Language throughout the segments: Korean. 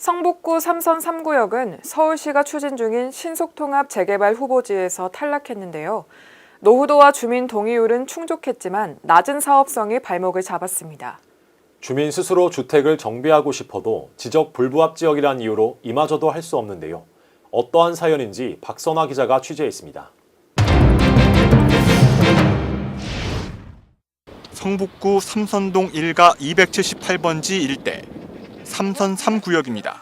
성북구 삼선 3구역은 서울시가 추진 중인 신속통합 재개발 후보지에서 탈락했는데요. 노후도와 주민 동의율은 충족했지만 낮은 사업성이 발목을 잡았습니다. 주민 스스로 주택을 정비하고 싶어도 지적 불부합 지역이란 이유로 이마저도 할 수 없는데요. 어떠한 사연인지 박선화 기자가 취재했습니다. 성북구 삼선동 1가 278번지 일대 삼선 3구역입니다.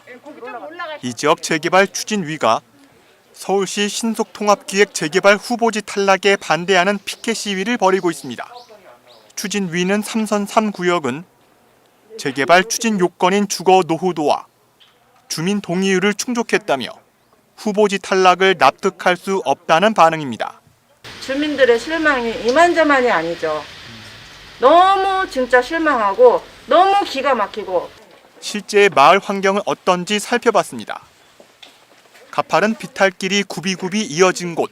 이 지역 재개발 추진위가 서울시 신속통합기획 재개발 후보지 탈락에 반대하는 피켓 시위를 벌이고 있습니다. 추진위는 삼선 3구역은 재개발 추진 요건인 주거 노후도와 주민 동의율을 충족했다며 후보지 탈락을 납득할 수 없다는 반응입니다. 주민들의 실망이 이만저만이 아니죠. 너무 진짜 실망하고 너무 기가 막히고 실제 마을 환경은 어떤지 살펴봤습니다. 가파른 비탈길이 굽이굽이 이어진 곳.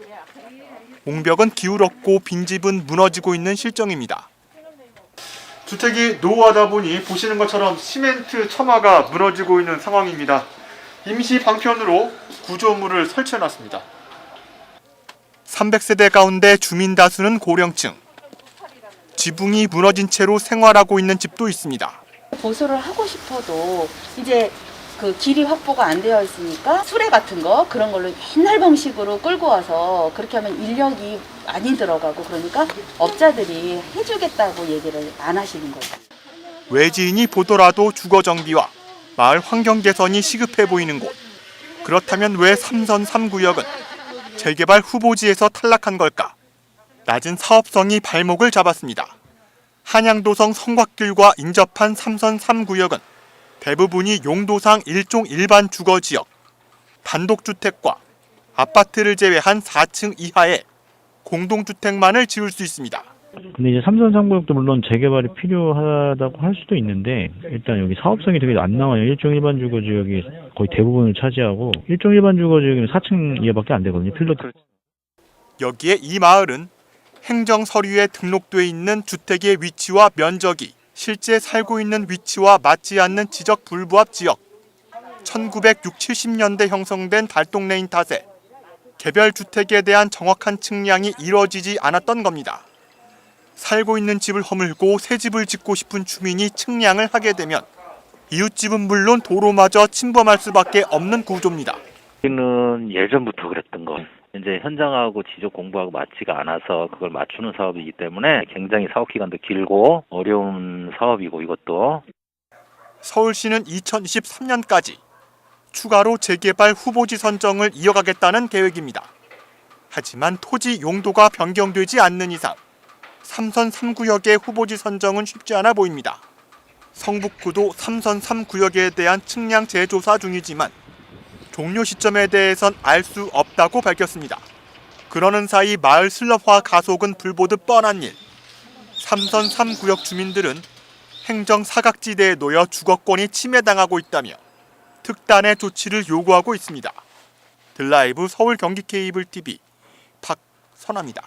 옹벽은 기울었고 빈집은 무너지고 있는 실정입니다. 주택이 노후하다 보니 보시는 것처럼 시멘트 처마가 무너지고 있는 상황입니다. 임시 방편으로 구조물을 설치해놨습니다. 300세대 가운데 주민 다수는 고령층. 지붕이 무너진 채로 생활하고 있는 집도 있습니다. 보수를 하고 싶어도 이제 그 길이 확보가 안 되어 있으니까 수레 같은 거 그런 걸로 옛날 방식으로 끌고 와서 그렇게 하면 인력이 많이 들어가고 그러니까 업자들이 해주겠다고 얘기를 안 하시는 거예요. 외지인이 보더라도 주거 정비와 마을 환경 개선이 시급해 보이는 곳. 그렇다면 왜 삼선 3구역은 재개발 후보지에서 탈락한 걸까? 낮은 사업성이 발목을 잡았습니다. 한양도성 성곽길과 인접한 삼선 3구역은 대부분이 용도상 일종 일반 주거 지역, 단독주택과 아파트를 제외한 4층 이하의 공동주택만을 지을 수 있습니다. 근데 이제 삼선 3구역도 물론 재개발이 필요하다고 할 수도 있는데 일단 여기 사업성이 되게 안 나와요. 일종 일반 주거 지역이 거의 대부분을 차지하고 일종 일반 주거 지역이면 4층 이하밖에 안 되거든요. 필로트 여기에 이 마을은 행정 서류에 등록돼 있는 주택의 위치와 면적이 실제 살고 있는 위치와 맞지 않는 지적 불부합 지역. 1960, 70년대 형성된 달동네인 탓에 개별 주택에 대한 정확한 측량이 이루어지지 않았던 겁니다. 살고 있는 집을 허물고 새 집을 짓고 싶은 주민이 측량을 하게 되면 이웃집은 물론 도로마저 침범할 수밖에 없는 구조입니다. 우리는 예전부터 그랬던 거. 이제 현장하고 지적 공부하고 맞지가 않아서 그걸 맞추는 사업이기 때문에 굉장히 사업 기간도 길고 어려운 사업이고 이것도 서울시는 2023년까지 추가로 재개발 후보지 선정을 이어가겠다는 계획입니다. 하지만 토지 용도가 변경되지 않는 이상 삼선 3구역의 후보지 선정은 쉽지 않아 보입니다. 성북구도 삼선 3구역에 대한 측량 재조사 중이지만 종료 시점에 대해선 알 수 없다고 밝혔습니다. 그러는 사이 마을 슬럽화 가속은 불보듯 뻔한 일. 삼선 3구역 주민들은 행정 사각지대에 놓여 주거권이 침해당하고 있다며 특단의 조치를 요구하고 있습니다. 들라이브 서울 경기 케이블 TV 박선아입니다.